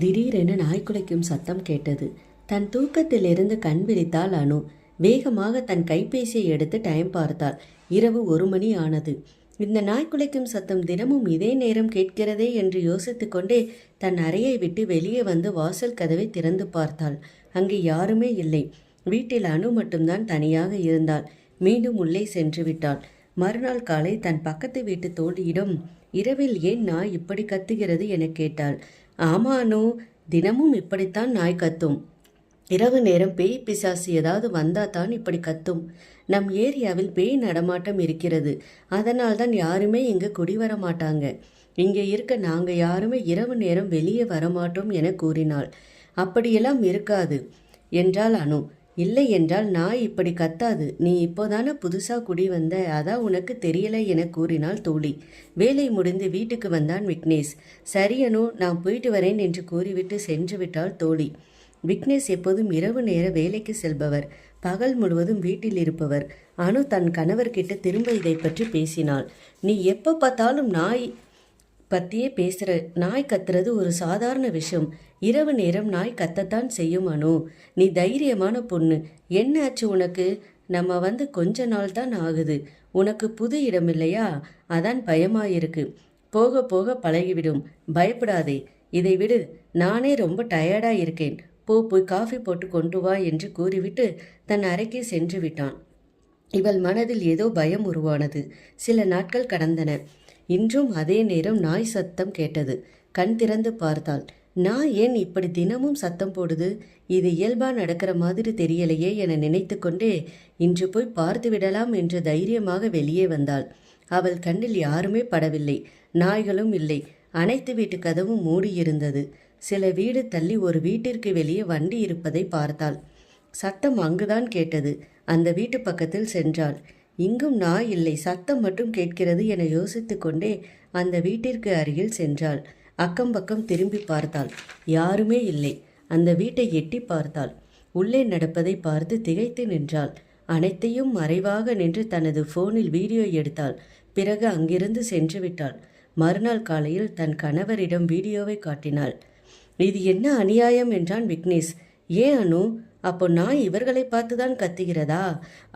திடீரென நாய் குலைக்கும் சத்தம் கேட்டது. தன் தூக்கத்திலிருந்து கண் விழித்தாள் அனு. வேகமாக தன் கைபேசியை எடுத்து டைம் பார்த்தாள். இரவு ஒரு மணி ஆனது. இந்த நாய் குலைக்கும் சத்தம் தினமும் இதே நேரம் கேட்கிறதே என்று யோசித்து கொண்டே தன் அறையை விட்டு வெளியே வந்து வாசல் கதவை திறந்து பார்த்தாள். அங்கே யாருமே இல்லை. வீட்டில் அனு மட்டும்தான் தனியாக இருந்தாள். மீண்டும் உள்ளே சென்று விட்டாள். மறுநாள் காலை தன் பக்கத்து வீட்டு தோழியிடம் இரவில் ஏன் நாய் இப்படி கத்துகிறது? என கேட்டாள். ஆமா அனு. தினமும் இப்படித்தான் நாய் கத்தும். இரவு நேரம் பேய் பிசாசு ஏதாவது வந்தா தான் இப்படி கத்தும். நம் ஏரியாவில் பேய் நடமாட்டம் இருக்கிறது. அதனால் தான் யாருமே இங்கு குடி வர மாட்டாங்க. இங்கே இருக்க நாங்கள் யாருமே இரவு நேரம் வெளியே வரமாட்டோம் என கூறினாள். அப்படியெல்லாம் இருக்காது. என்றால் அனு. இல்லை என்றால் நாய் இப்படி கத்தாது. நீ இப்போதானே புதுசா குடி வந்த? அதான் உனக்கு தெரியல என கூறினாள் தோழி. வேலை முடிந்து வீட்டுக்கு வந்தான் விக்னேஷ். சரியனு நான் போயிட்டு வரேன் என்று கூறிவிட்டு சென்று விட்டாள் தோழி. விக்னேஷ் எப்போதும் இரவு நேர வேலைக்கு செல்பவர். பகல் முழுவதும் வீட்டில் இருப்பவர். அனு தன் கணவர்கிட்ட திரும்ப இதை பற்றி பேசினாள். நீ எப்போ பார்த்தாலும் நாய் பத்தியே பேசுற நாய் கத்துறது ஒரு சாதாரண விஷயம். இரவு நேரம் நாய் கத்தத்தான் செய்யும் அனு. நீ தைரியமான பொண்ணு. என்ன ஆச்சு உனக்கு? நம்ம வந்து கொஞ்ச நாள் தான் ஆகுது. உனக்கு புது இடம் இல்லையா? அதான் பயமாயிருக்கு. போக போக பழகிவிடும். பயப்படாதே. இதை விடு. நானே ரொம்ப டயர்டாக இருக்கேன் போ போய் காஃபி போட்டு கொண்டு வா என்று கூறிவிட்டு தன் அறைக்கு சென்று விட்டான். இவள் மனதில் ஏதோ பயம் உருவானது. சில நாட்கள் கடந்தன. இன்றும் அதே நேரம் நாய் சத்தம் கேட்டது. கண் திறந்து பார்த்தாள். நான் ஏன் இப்படி தினமும் சத்தம் போடுது? இது இயல்பா நடக்கிற மாதிரி தெரியலையே என நினைத்து கொண்டே இன்று போய் பார்த்து விடலாம் என்று தைரியமாக வெளியே வந்தாள். அவள் கண்ணில் யாருமே படவில்லை. நாய்களும் இல்லை. அனைத்து வீட்டு கதவும் மூடியிருந்தது. சில வீடு தள்ளி ஒரு வீட்டிற்கு வெளியே வண்டி இருப்பதை பார்த்தாள். சத்தம் அங்குதான் கேட்டது. அந்த வீட்டு பக்கத்தில் சென்றாள். இங்கும் நாய் இல்லை சத்தம் மட்டும் கேட்கிறது என யோசித்து கொண்டே அந்த வீட்டிற்கு அருகில் சென்றாள். அக்கம் பக்கம் திரும்பி பார்த்தாள். யாருமே இல்லை. அந்த வீட்டை எட்டி பார்த்தாள். உள்ளே நடப்பதை பார்த்து திகைத்து நின்றாள். அனைத்தையும் மறைவாக நின்று தனது போனில் வீடியோ எடுத்தாள். பிறகு அங்கிருந்து சென்று விட்டாள். மறுநாள் காலையில் தன் கணவரிடம் வீடியோவை காட்டினாள். இது என்ன அநியாயம்? என்றான் விக்னேஷ். ஏன் அனு? அப்போ நாய் இவர்களை பார்த்து தான் கத்துகிறதா?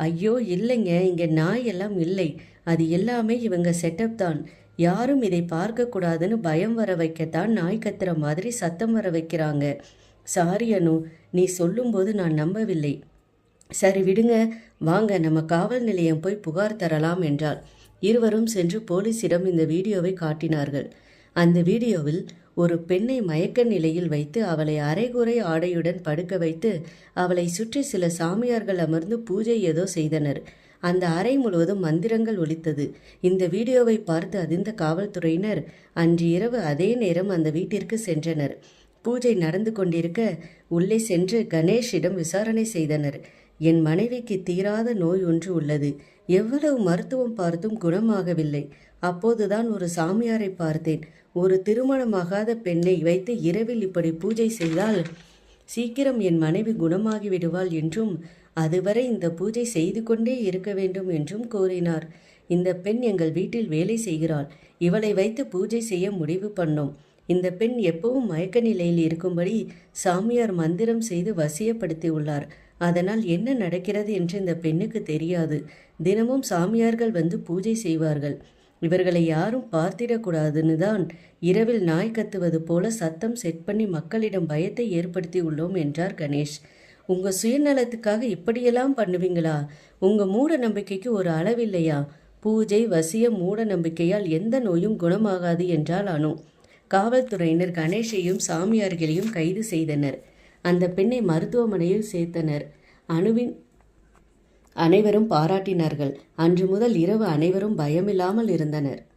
ஐயோ இல்லைங்க இங்கே நாய் எல்லாம் இல்லை. அது எல்லாமே இவங்க செட்டப் தான். யாரும் இதை பார்க்கக்கூடாதுன்னு பயம் வர வைக்கத்தான் நாய் கத்துற மாதிரி சத்தம் வர வைக்கிறாங்க. சாரி அனு நீ சொல்லும்போது நான் நம்பவில்லை. சரி விடுங்க. வாங்க நம்ம காவல் நிலையம் போய் புகார் தரலாம் என்றாள். இருவரும் சென்று போலீசிடம் இந்த வீடியோவை காட்டினார்கள். அந்த வீடியோவில் ஒரு பெண்ணை மயக்க நிலையில் வைத்து அவளை அரைகுறை ஆடையுடன் படுக்க வைத்து அவளை சுற்றி சில சாமியார்கள் அமர்ந்து பூஜை ஏதோ செய்தனர். அந்த அறை முழுவதும் மந்திரங்கள் ஒலித்தது. இந்த வீடியோவை பார்த்து அதிர்ந்த காவல்துறையினர் அன்று இரவு அதே நேரம் அந்த வீட்டிற்கு சென்றனர். பூஜை நடந்து கொண்டிருக்க உள்ளே சென்று கணேஷிடம் விசாரணை செய்தனர். என் மனைவிக்கு தீராத நோய் ஒன்று உள்ளது. எவ்வளவு மருத்துவம் பார்த்தும் குணமாகவில்லை. அப்போதுதான் ஒரு சாமியாரை பார்த்தேன். ஒரு திருமணமாகாத பெண்ணை வைத்து இரவில் இப்படி பூஜை செய்தால் சீக்கிரம் என் மனைவி குணமாகி விடுவாள் என்றும் அதுவரை இந்த பூஜை செய்து கொண்டே இருக்க வேண்டும் என்றும் கூறினார் இந்த பெண் எங்கள் வீட்டில் வேலை செய்கிறாள். இவளை வைத்து பூஜை செய்ய முடிவு பண்ணோம். இந்த பெண் எப்பவும் மயக்க நிலையில் இருக்கும்படி சாமியார் மந்திரம் செய்து வசியப்படுத்தி உள்ளார். அதனால் என்ன நடக்கிறது என்று இந்த பெண்ணுக்கு தெரியாது. தினமும் சாமியார்கள் வந்து பூஜை செய்வார்கள். இவர்களை யாரும் பார்த்திடக்கூடாதுன்னு தான் இரவில் நாய் கத்துவது போல சத்தம் செட் பண்ணி மக்களிடம் பயத்தை ஏற்படுத்தி உள்ளோம் என்றார் கணேஷ். உங்க சுயநலத்துக்காக இப்படியெல்லாம் பண்ணுவீங்களா? உங்க மூட நம்பிக்கைக்கு ஒரு அளவில்லையா பூஜை வசியம் மூட நம்பிக்கையால் எந்த நோயும் குணமாகாது என்றால் அனு. காவல்துறையினர் கணேஷையும் சாமியார்களையும் கைது செய்தனர். அந்த பெண்ணை மருத்துவமனையில் சேர்த்தனர். அணுவின் அனைவரும் பாராட்டினார்கள். அன்று முதல் இரவு அனைவரும் பயமில்லாமல் இருந்தனர்.